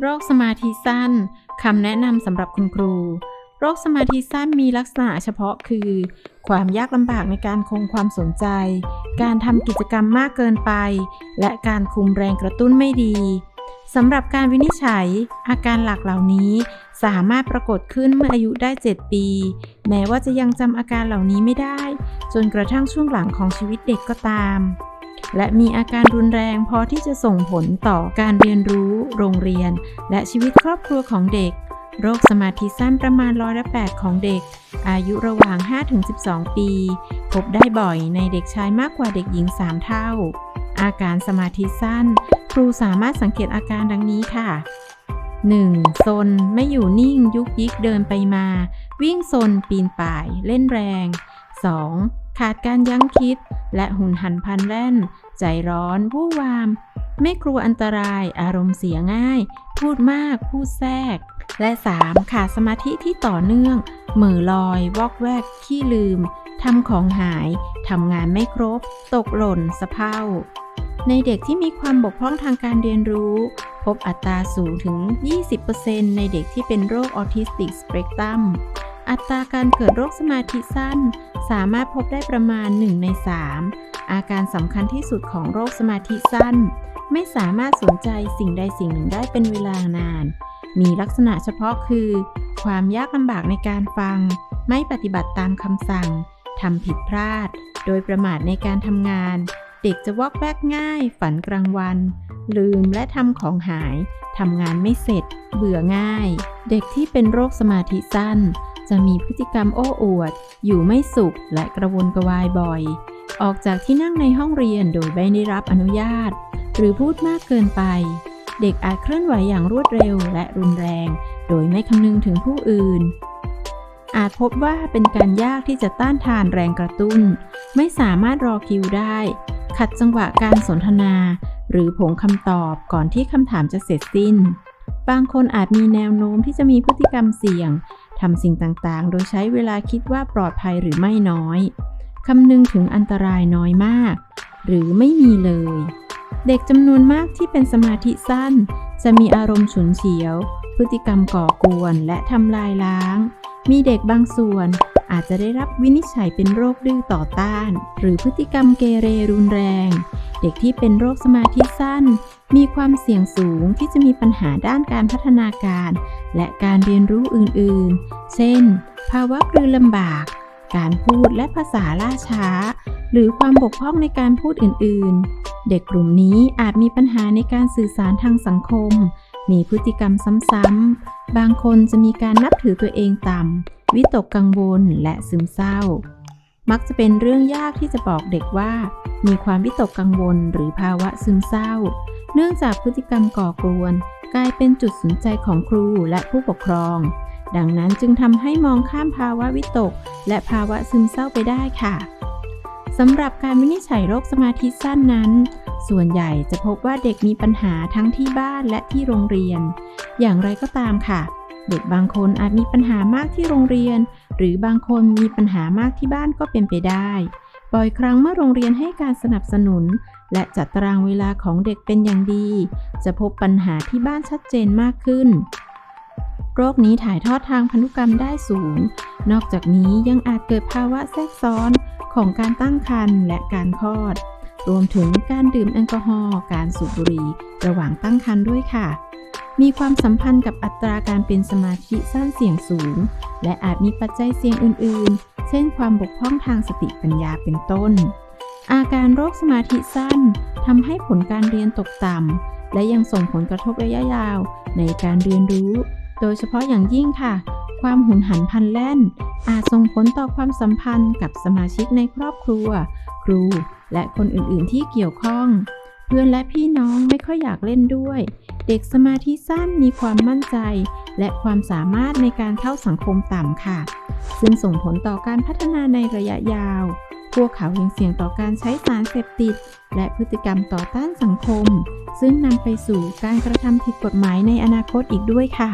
โรคสมาธิสั้นคำแนะนำสำหรับคุณครู โรคสมาธิสั้นมีลักษณะเฉพาะคือ ความยากลำบากในการคงความสนใจ การทำกิจกรรมมากเกินไป และการคุมแรงกระตุ้นไม่ดีสำหรับการวินิจฉัย อาการหลักเหล่านี้สามารถปรากฏขึ้นเมื่ออายุได้ 7 ปี แม้ว่าจะยังจำอาการเหล่านี้ไม่ได้ จนกระทั่งช่วงหลังของชีวิตเด็กก็ตาม และมีอาการรุนแรงพอที่จะส่งผลต่อการเรียนรู้ โรงเรียน และชีวิตครอบครัวของเด็ก โรคสมาธิสั้นประมาณร้อยละ8ของเด็ก อายุระหว่าง 5-12 ปี พบได้บ่อยในเด็กชายมากกว่าเด็กหญิง 3 เท่า อาการสมาธิสั้น ครูสามารถสังเกตอาการดังนี้ค่ะ 1. ซนไม่อยู่นิ่งยุกยิกเดินไปมา วิ่งซนปีนป่าย เล่นแรง 2. ขาดการยั้งคิด และหุนหันพันแล่น ใจร้อน วู่วาม ไม่กลัวอันตราย อารมณ์เสียง่าย พูดมาก พูดแทรก และ 3. ขาดสมาธิที่ต่อเนื่อง เหม่อลอย วอกแวก ขี้ลืม ทำของหาย ทำงานไม่ครบ ตกหล่น สะเพร่าในเด็กที่มีความบกพร่องทางการเรียนรู้ พบอัตราสูงถึง 20%ในเด็กที่เป็นโรคออทิสติกสเปกตรัม อัตราการเกิดโรคสมาธิสั้น สามารถพบได้ประมาณ 1 ใน 3 อาการสำคัญที่สุดของโรคสมาธิสั้น ไม่สามารถสนใจสิ่งใดสิ่งหนึ่งได้เป็นเวลานาน มีลักษณะเฉพาะคือ ความยากลำบากในการฟัง ไม่ปฏิบัติตามคำสั่งทำผิดพลาด โดยประมาทในการทำงาน เด็กจะวอกแวกง่าย ฝันกลางวัน ลืมและทำของหายทำงานไม่เสร็จ เบื่อง่าย เด็กที่เป็นโรคสมาธิสั้น จะมีพฤติกรรมโอ้อวด อยู่ไม่สุขและกระวนกระวายบ่อย ออกจากที่นั่งในห้องเรียนโดยไม่ได้รับอนุญาต หรือพูดมากเกินไป เด็กอาจเคลื่อนไหวอย่างรวดเร็วและรุนแรง โดยไม่คำนึงถึงผู้อื่นอาจพบว่าเป็นการยากที่จะต้านทานแรงกระตุ้น ไม่สามารถรอคิวได้ ขัดจังหวะการสนทนา หรือผงคำตอบก่อนที่คำถามจะเสร็จสิ้น บางคนอาจมีแนวโน้มที่จะมีพฤติกรรมเสี่ยงทำสิ่งต่างๆ โดยใช้เวลาคิดว่าปลอดภัยหรือไม่น้อยคำนึงถึงอันตรายน้อยมาก หรือไม่มีเลย เด็กจำนวนมากที่เป็นสมาธิสั้น จะมีอารมณ์ฉุนเฉียว พฤติกรรมก่อกวนและทำลายล้าง มีเด็กบางส่วน อาจจะได้รับวินิจฉัยเป็นโรคดื้อต่อต้าน หรือพฤติกรรมเกเรรุนแรง เด็กที่เป็นโรคสมาธิสั้น มีความเสี่ยงสูงที่จะมีปัญหาด้านการพัฒนาการ และการเรียนรู้อื่นๆ เช่น ภาวะกลืนลำบาก การพูดและภาษาล่าช้า หรือความบกพร่องในการพูดอื่นๆ เด็กกลุ่มนี้อาจมีปัญหาในการสื่อสารทางสังคม มีพฤติกรรมซ้ำๆ บางคนจะมีการนับถือตัวเองต่ำ วิตกกังวลและซึมเศร้า มักจะเป็นเรื่องยากที่จะบอกเด็กว่า มีความวิตกกังวลหรือภาวะซึมเศร้า เนื่องจากพฤติกรรมก่อกวน กลายเป็นจุดสนใจของครูและผู้ปกครอง ดังนั้นจึงทำให้มองข้ามภาวะวิตก และภาวะซึมเศร้าไปได้ค่ะสำหรับการวินิจฉัยโรคสมาธิสั้นนั้น ส่วนใหญ่จะพบว่าเด็กมีปัญหาทั้งที่บ้านและที่โรงเรียน อย่างไรก็ตามค่ะ เด็กบางคนอาจมีปัญหามากที่โรงเรียน หรือบางคนมีปัญหามากที่บ้านก็เป็นไปได้ บ่อยครั้งเมื่อโรงเรียนให้การสนับสนุน และจัดตารางเวลาของเด็กเป็นอย่างดี จะพบปัญหาที่บ้านชัดเจนมากขึ้น โรคนี้ถ่ายทอดทางพันธุกรรมได้สูง นอกจากนี้ยังอาจเกิดภาวะแทรกซ้อนของการตั้งครรภ์และการคลอด รวมถึงการดื่มแอลกอฮอล์ การสูบบุหรี่ระหว่างตั้งครรภ์ด้วยค่ะ มีความสัมพันธ์กับอัตราการเป็นสมาธิสั้นเสี่ยงสูง และอาจมีปัจจัยเสี่ยงอื่น ๆ เช่น ความบกพร่องทางสติปัญญาเป็นต้น อาการโรคสมาธิสั้นทำให้ผลการเรียนตกต่ำ และยังส่งผลกระทบระยะยาวในการเรียนรู้ โดยเฉพาะอย่างยิ่งค่ะ ความหุนหันพลันแล่น อาจส่งผลต่อความสัมพันธ์กับสมาชิกในครอบครัว ครู และคนอื่น ๆ ที่เกี่ยวข้อง เพื่อนและพี่น้องไม่ค่อยอยากเล่นด้วย เด็กสมาธิสั้นมีความมั่นใจ และความสามารถในการเข้าสังคมต่ำค่ะ ซึ่งส่งผลต่อการพัฒนาในระยะยาว พวกเขายังเสี่ยงต่อการใช้สารเสพติด และพฤติกรรมต่อต้านสังคม ซึ่งนำไปสู่การกระทำผิดกฎหมายในอนาคตอีกด้วยค่ะ